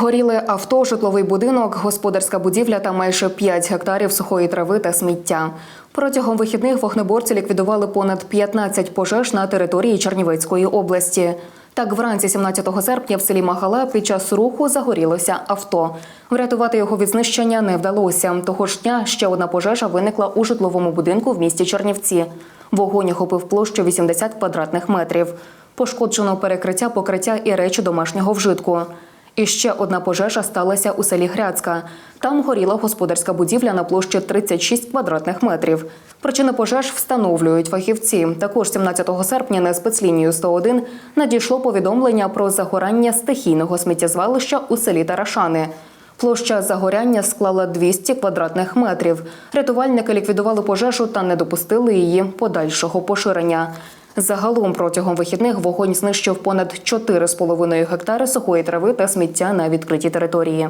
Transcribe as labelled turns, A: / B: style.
A: Горіли авто, житловий будинок, господарська будівля та майже 5 гектарів сухої трави та сміття. Протягом вихідних вогнеборці ліквідували понад 15 пожеж на території Чернівецької області. Так, вранці 17 серпня в селі Магала під час руху загорілося авто. Врятувати його від знищення не вдалося. Того ж дня ще одна пожежа виникла у житловому будинку в місті Чернівці. Вогонь охопив площу 80 квадратних метрів. Пошкоджено перекриття, покриття і речі домашнього вжитку. І ще одна пожежа сталася у селі Гряцька. Там горіла господарська будівля на площі 36 квадратних метрів. Причини пожеж встановлюють фахівці. Також 17 серпня на спецлінію 101 надійшло повідомлення про загорання стихійного сміттєзвалища у селі Тарашани. Площа загоряння склала 200 квадратних метрів. Рятувальники ліквідували пожежу та не допустили її подальшого поширення. Загалом протягом вихідних вогонь знищив понад 4,5 гектари сухої трави та сміття на відкритій території.